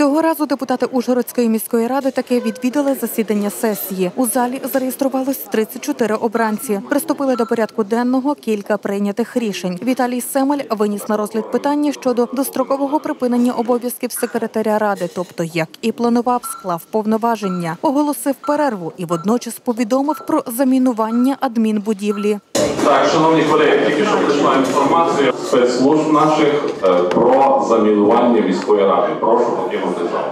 Цього разу депутати Ужгородської міської ради таки відвідали засідання сесії. У залі зареєструвалось 34 обранці. Приступили до порядку денного кілька прийнятих рішень. Віталій Семель виніс на розгляд питання щодо дострокового припинення обов'язків секретаря ради, тобто як і планував, склав повноваження, оголосив перерву і водночас повідомив про замінування адмінбудівлі. Так, шановні колеги, тільки що прийшла інформація спецслужб наших е, про замінування міської ради. Прошу покинути зал.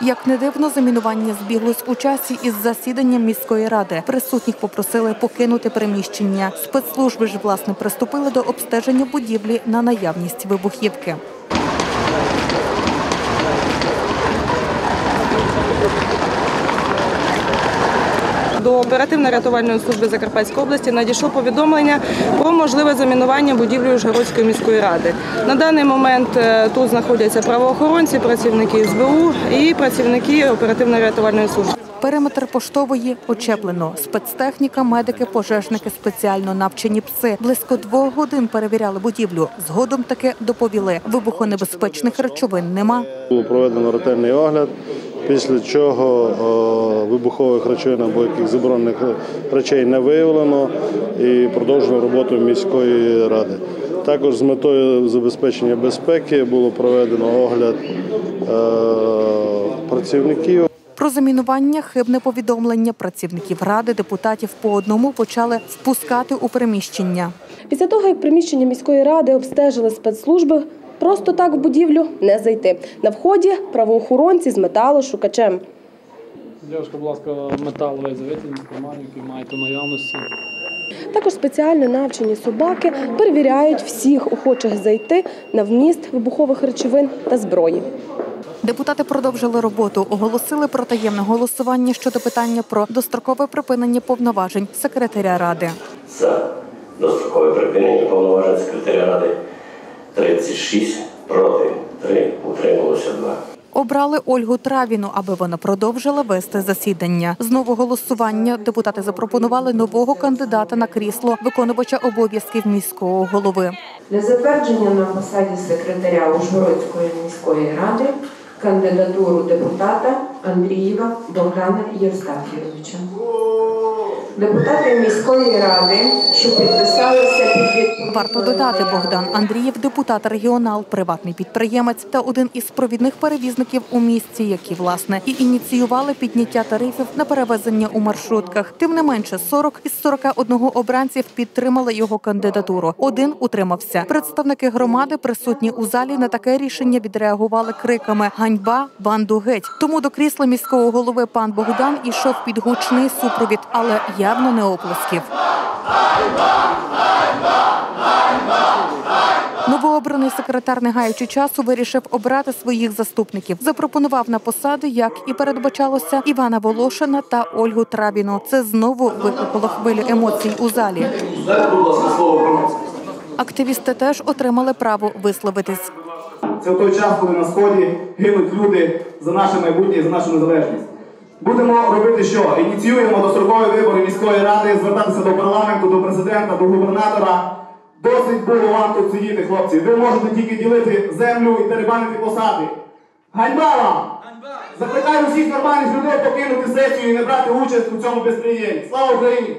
Як не дивно, замінування збіглось у часі із засіданням міської ради. Присутніх попросили покинути приміщення. Спецслужби ж власне приступили до обстеження будівлі на наявність вибухівки. До оперативно-рятувальної служби Закарпатської області надійшло повідомлення про можливе замінування будівлі Ужгородської міської ради. На даний момент е, тут знаходяться правоохоронці, працівники СБУ і працівники оперативно-рятувальної служби. Периметр поштової очеплено. Спецтехніка, медики, пожежники, спеціально навчені пси. Близько двох годин перевіряли будівлю. Згодом таки доповіли, вибухонебезпечних речовин нема. Було проведено ретельний огляд, після чого вибухових речовин або яких заборонених речей не виявлено і продовжено роботу міської ради. Також з метою забезпечення безпеки було проведено огляд е, працівників. Про замінування хибне повідомлення працівників ради депутатів по одному почали впускати у приміщення. Після того, як приміщення міської ради обстежили спецслужби, просто так в будівлю не зайти. На вході правоохоронці з металошукачем. Дівчинка, будь ласка, метал весь завитягніть з карманів, який маєте в наявності. Також спеціально навчені собаки перевіряють всіх охочих зайти на вміст вибухових речовин та зброї. Депутати продовжили роботу, оголосили про таємне голосування щодо питання про дострокове припинення повноважень секретаря ради. За дострокове припинення повноважень секретаря Ради 36, проти 3, утрималося 2. Обрали Ольгу Травіну, аби вона продовжила вести засідання. Знову голосування депутати запропонували нового кандидата на крісло виконувача обов'язків міського голови. Для затвердження на посаді секретаря Ужгородської міської ради кандидатуру депутата Андрієва Богдана Євстафійовича. Депутати міської ради, що підписалися під Варто додати, Богдан Андрієв, депутат регіонал, приватний підприємець та один із провідних перевізників у місті, які власне і ініціювали підняття тарифів на перевезення у маршрутках. Тим не менше, 40 із 41 обранців підтримали його кандидатуру. Один утримався. Представники громади, присутні у залі, на таке рішення відреагували криками Ганьба, банду геть. Тому до крісла міського голови пан Богдан ішов під гучний супровід, але явно не оплесків. Новообраний секретар, не гаючи часу, вирішив обрати своїх заступників. Запропонував на посади, як і передбачалося, Івана Волошина та Ольгу Трабіну. Це знову викликало хвилю емоцій у залі. Активісти теж отримали право висловитись. Це в той час, коли на сході гинуть люди за наше майбутнє і за нашу незалежність. Будемо робити що? Ініціюємо дострокові вибори міської ради, звертатися до парламенту, до президента, до губернатора. Досить було вам тут сидіти, хлопці. Ви можете тільки ділити землю і дерибанити посади. Ганьба вам! Закликаю всіх нормальних людей покинути сесію і не брати участь у цьому безприємні. Слава Україні!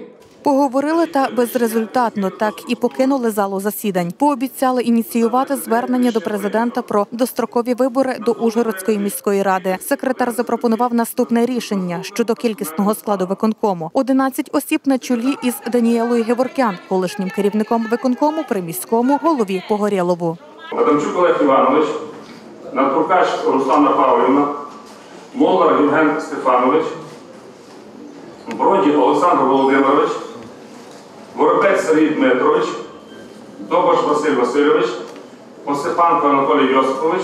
Поговорили та безрезультатно так і покинули залу засідань. Пообіцяли ініціювати звернення до президента про дострокові вибори до Ужгородської міської ради. Секретар запропонував наступне рішення щодо кількісного складу виконкому: 11 осіб на чолі із Даніелою Геворкян, колишнім керівником виконкому при міському голові Погорєлову. Адамчук Олег Іванович, Надпрукач Руслана Павлівна, Молар Євген Стефанович, Броді Олександр Володимирович, Воробець Сергій Дмитрович, Добаш Василь Васильович, Осипанко Анатолій Йосипович,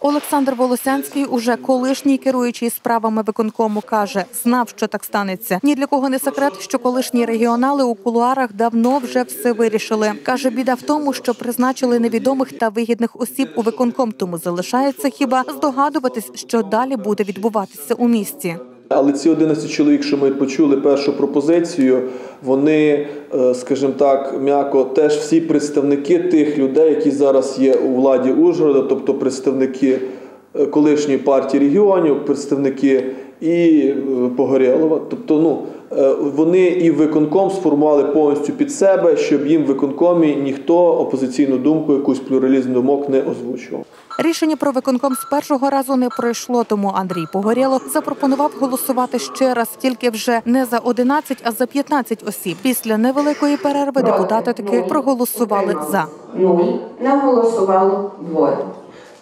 Олександр Волосянський, уже колишній керуючий справами виконкому, каже, знав, що так станеться. Ні для кого не секрет, що колишні регіонали у кулуарах давно вже все вирішили. каже, біда в тому, що призначили невідомих та вигідних осіб у виконком, тому залишається хіба здогадуватись, що далі буде відбуватися у місті. Але ці 11 чоловік, що ми почули першу пропозицію, вони, е, скажімо так, м'яко, теж всі представники тих людей, які зараз є у владі Ужгорода, тобто представники е, колишньої партії регіонів, представники і е, Погорєлова. Тобто, ну вони і виконком сформували повністю під себе, щоб їм в виконкомі ніхто опозиційну думку, якусь плюралізм думок не озвучував. Рішення про виконком з першого разу не пройшло, тому Андрій Погорєлов запропонував голосувати ще раз, тільки вже не за 11, а за 15 осіб. Після невеликої перерви депутати таки проголосували за. Нуль. Не голосувало двоє.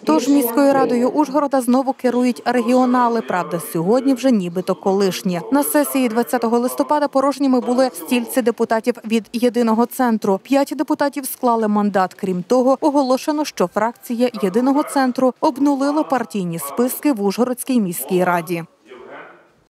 Тож міською радою Ужгорода знову керують регіонали. Правда, сьогодні вже нібито колишні. На сесії 20 листопада порожніми були стільці депутатів від єдиного центру. П'ять депутатів склали мандат. Крім того, оголошено, що фракція єдиного центру обнулила партійні списки в Ужгородській міській раді.